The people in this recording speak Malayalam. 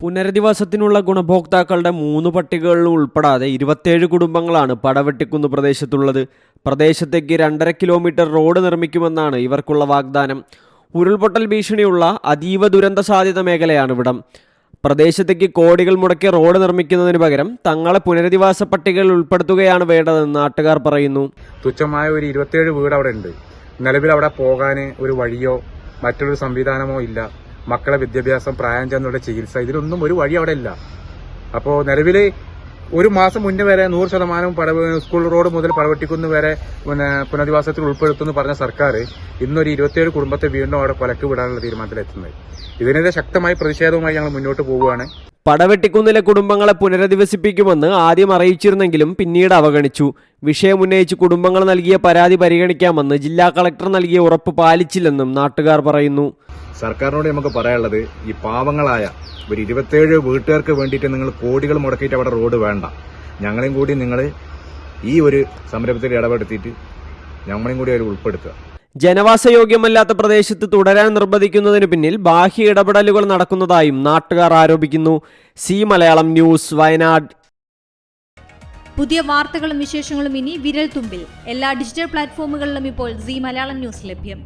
പുനരധിവാസത്തിനുള്ള ഗുണഭോക്താക്കളുടെ മൂന്ന് പട്ടികകളിൽ ഉൾപ്പെടാതെ ഇരുപത്തേഴ് കുടുംബങ്ങളാണ് പടവെട്ടിക്കുന്ന് പ്രദേശത്തുള്ളത്. പ്രദേശത്തേക്ക് രണ്ടര കിലോമീറ്റർ റോഡ് നിർമ്മിക്കുമെന്നാണ് ഇവർക്കുള്ള വാഗ്ദാനം. ഉരുൾപൊട്ടൽ ഭീഷണിയുള്ള അതീവ ദുരന്ത സാധ്യത മേഖലയാണ് ഇവിടം. പ്രദേശത്തേക്ക് കോടികൾ മുടക്കി റോഡ് നിർമ്മിക്കുന്നതിന് പകരം തങ്ങളെ പുനരധിവാസ പട്ടികയിൽ ഉൾപ്പെടുത്തുകയാണ് വേണ്ടതെന്ന് നാട്ടുകാർ പറയുന്നു. തുച്ഛമായ ഒരു ഇരുപത്തിയേഴ് വീട് അവിടെ ഉണ്ട് നിലവിൽ അവിടെ പോകാൻ ഒരു വഴിയോ മറ്റൊരു സംവിധാനമോ ഇല്ല. മക്കളെ വിദ്യാഭ്യാസം പ്രായം ചെന്നുള്ള ചികിത്സ ഇതിലൊന്നും ഒരു വഴി അവിടെ ഇല്ല അപ്പോൾ നിലവിൽ ഒരു മാസം മുന്നേ വരെ നൂറ് ശതമാനം സ്കൂൾ റോഡ് മുതൽ പടവെട്ടിക്കുന്ന് വരെ പിന്നെ പുനരധിവാസത്തിൽ ഉൾപ്പെടുത്തുമെന്ന് പറഞ്ഞ സർക്കാർ ഇന്നൊരു ഇരുപത്തിയേഴ് കുടുംബത്തെ വീണ്ടും അവിടെ കൊലക്ക് വിടാനുള്ള തീരുമാനത്തിലെത്തുന്നത്. ഇതിനെതിരെ ശക്തമായ പ്രതിഷേധവുമായി ഞങ്ങൾ മുന്നോട്ട് പോവുകയാണ്. പടവെട്ടിക്കുന്നിലെ കുടുംബങ്ങളെ പുനരധിവസിപ്പിക്കുമെന്ന് ആദ്യം അറിയിച്ചിരുന്നെങ്കിലും പിന്നീട് അവഗണിച്ചു. വിഷയമുന്നയിച്ച് കുടുംബങ്ങൾ നൽകിയ പരാതി പരിഗണിക്കാമെന്ന് ജില്ലാ കളക്ടർ നൽകിയ ഉറപ്പ് പാലിച്ചില്ലെന്നും നാട്ടുകാർ പറയുന്നു. സർക്കാരിനോട് നമുക്ക് പറയാനുള്ളത് ഈ പാവങ്ങളായ ഒരു ഇരുപത്തേഴ് വീട്ടുകാർക്ക് വേണ്ടിയിട്ട് നിങ്ങൾ കോടികൾ മുടക്കിയിട്ട് അവിടെ റോഡ് വേണ്ട. ഞങ്ങളെയും കൂടി നിങ്ങൾ ഈ ഒരു സംരംഭത്തിൽ ഇടപെടുത്തിയിട്ട് ഞങ്ങളെയും കൂടി അതിൽ ഉൾപ്പെടുത്തുക. ജനവാസയോഗ്യമല്ലാത്ത പ്രദേശത്ത് തുടരാൻ നിർബന്ധിക്കുന്നതിന് പിന്നിൽ ബാഹ്യ ഇടപെടലുകൾ നടക്കുന്നതായും നാട്ടുകാർ ആരോപിക്കുന്നു. C Malayalam news Wayanad. പുതിയ വാർത്തകളും വിശേഷങ്ങളും ഇനി വിരൽ തുമ്പിൽ എല്ലാ ഡിജിറ്റൽ പ്ലാറ്റ്ഫോമുകളിലും ഇപ്പോൾ സി മലയാളം ന്യൂസ് ലഭ്യം.